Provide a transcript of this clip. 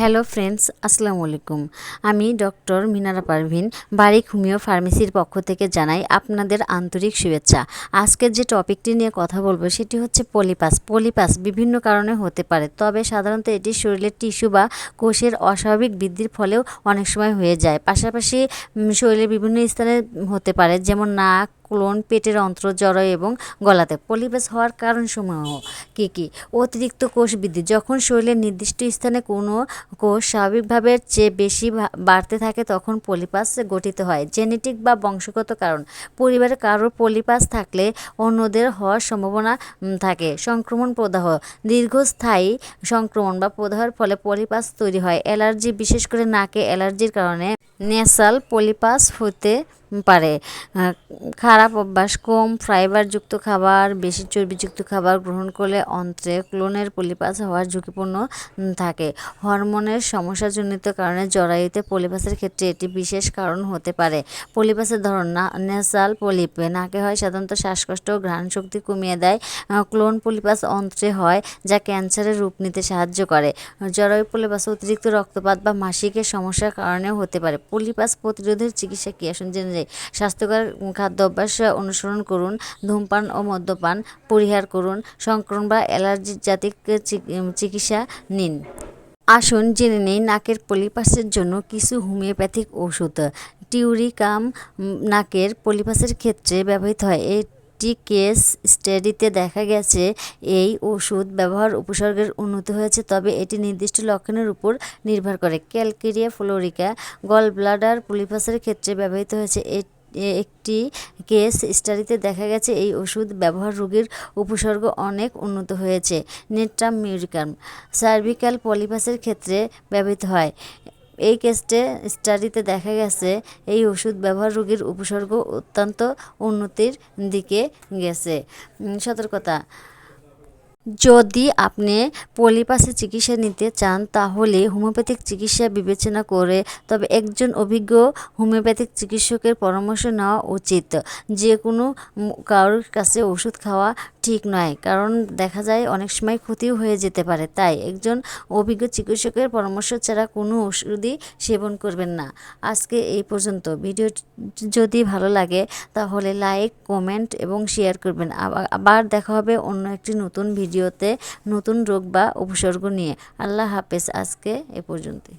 Hello friends, আসসালামু আলাইকুম। আমি ডক্টর মিনারা পারভিন, বারিক হোমিও ফার্মেসির পক্ষ থেকে জানাই আপনাদের আন্তরিক শুভেচ্ছা। আজকের যে টপিকটি নিয়ে কথা বলব সেটি হচ্ছে পলিপাস। পলিপাস বিভিন্ন কারণে হতে পারে, তবে সাধারণত এটি শরীরের টিস্যু বা কোষের অস্বাভাবিক বৃদ্ধির ফলেও অনেক সময় হয়ে যায়। পাশাপাশি শরীরের বিভিন্ন স্থানে হতে পারে, যেমন নাক কোলন পেটের অন্ত্র জরায়ু এবং গলাতে পলিপাস হওয়ার কারণসমূহ কী কী? অতিরিক্ত কোষ বৃদ্ধি যখন শরীরের নির্দিষ্ট স্থানে কোনো কোষ স্বাভাবিকভাবে চেয়ে বেশি বাড়তে থাকে, তখন পলিপাস গঠিত হয়। জেনেটিক বা বংশগত কারণ। পরিবারে কারোর পলিপাস থাকলে অন্যদের হওয়ার সম্ভাবনা থাকে। সংক্রমণ প্রদাহ। দীর্ঘস্থায়ী সংক্রমণ বা প্রদাহের ফলে পলিপাস তৈরি হয়। অ্যালার্জি, বিশেষ করে নাকে অ্যালার্জির কারণে নেসাল পলিপাস হতে পারে। খারাপ অভ্যাস, কম ফাইবারযুক্ত খাবার, বেশি চর্বিযুক্ত খাবার গ্রহণ করলে অন্ত্রে ক্লোনের পলিপাস হওয়ার ঝুঁকিপূর্ণ থাকে। হরমোনের সমস্যাজনিত কারণে জরায়ুতে পলিপাসের ক্ষেত্রে এটি বিশেষ কারণ হতে পারে। পলিপাসের ধরন, না নেসাল পলিপ নাকে হয় সাধারণত শ্বাসকষ্ট ও ঘ্রাণ শক্তি কমিয়ে দেয়। ক্লোন পলিপাস অন্ত্রে হয় যা ক্যান্সারের রূপ নিতে সাহায্য করে। জরায়ু পলিপাস অতিরিক্ত রক্তপাত বা মাসিকের সমস্যার কারণেও হতে পারে। পলিপাস প্রতিরোধের চিকিৎসা কি? আসুন জেনে যাই স্বাস্থ্যকর খাদ্য অভ্যাস অনুসরণ করুন, ধূমপান ও মদ্যপান পরিহার করুন, সংক্রমণ বা অ্যালার্জি জাতিক চিক- চিকিৎসা নিন। আসুন জেনে নেই নাকের পলিপাসের জন্য কিছু হোমিওপ্যাথিক ওষুধ। টিউরিকাম নাকের পলিপাসের ক্ষেত্রে ব্যবহৃত হয়। একটি কেস স্টাডিতে দেখা গেছে, এই ওষুধ ব্যবহার উপসর্গের উন্নতি হয়েছে, তবে এটি নির্দিষ্ট লক্ষণের উপর নির্ভর করে। ক্যালকেরিয়া ফ্লোরিকা গল ব্লাডার পলিপাসের ক্ষেত্রে ব্যবহৃত হয়েছে। একটি কেস স্টাডিতে দেখা গেছে, এই ওষুধ ব্যবহার রোগীর উপসর্গ অনেক উন্নত হয়েছে। নেট্রাম মিউরিকাম সার্ভিক্যাল পলিপাসের ক্ষেত্রে ব্যবহৃত হয়। এই কেসটে স্টাডিতে দেখা গেছে, এই ওষুধ ব্যবহার রোগীর উপসর্গ অত্যন্ত উন্নতির দিকে গেছে। সতর্কতা। যদি আপনি পলিপাসে চিকিৎসা নিতে চান, তাহলে হোমিওপ্যাথিক চিকিৎসা বিবেচনা করে, তবে একজন অভিজ্ঞ হোমিওপ্যাথিক চিকিৎসকের পরামর্শ নেওয়া উচিত। যে কোনো কারোর কাছে ওষুধ খাওয়া ঠিক নয়, কারণ দেখা যায় অনেক সময় ক্ষতিও হয়ে যেতে পারে। তাই একজন অভিজ্ঞ চিকিৎসকের পরামর্শ ছাড়া কোনো ওষুধই সেবন করবেন না। আজকে এই পর্যন্ত। ভিডিও যদি ভালো লাগে, তাহলে লাইক, কমেন্ট এবং শেয়ার করবেন। আবা- আবার দেখা হবে অন্য একটি নতুন ভিডিওতে নতুন রোগ বা উপসর্গ নিয়ে। আল্লাহ হাফেজ। আজকে এ পর্যন্তই।